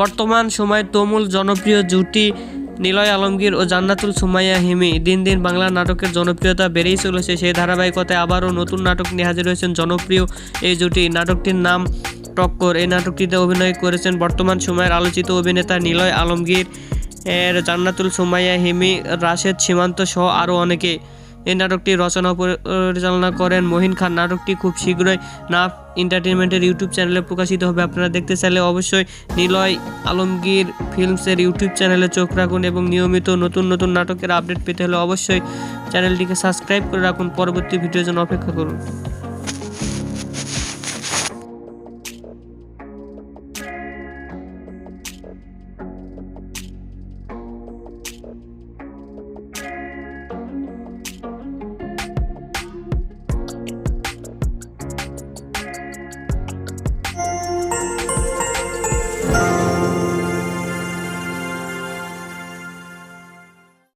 বর্তমান সময়ে তুমুল জনপ্রিয় জুটি নিলয় আলমগীর ও জান্নাতুল সুমাইয়া হিমি। দিন দিন বাংলা নাটকের জনপ্রিয়তা বেড়েই চলেছে। সেই ধারাবাহিকতায় আবারও নতুন নাটক নিয়ে হাজির হয়েছেন জনপ্রিয় এই জুটি। নাটকটির নাম টক্কর। এই নাটকটিতে অভিনয় করেছেন বর্তমান সময়ের আলোচিত অভিনেতা নিলয় আলমগীর, এর জান্নাতুল সুমাইয়া হিমি, রাশেদ সীমান্ত সহ আরও অনেকে। এই নাটকটি রচনা পরিচালনা করেন মহিন খান। নাটকটি খুব শীঘ্রই নাফ এন্টারটেনমেন্টের ইউটিউব চ্যানেলে প্রকাশিত হবে। আপনারা দেখতে চাইলে অবশ্যই নিলয় আলমগীর ফিল্মসের ইউটিউব চ্যানেলে চোখ রাখুন এবং নিয়মিত নতুন নতুন নাটকের আপডেট পেতে হলে অবশ্যই চ্যানেলটিকে সাবস্ক্রাইব করে রাখুন। পরবর্তী ভিডিওর জন্য অপেক্ষা করুন।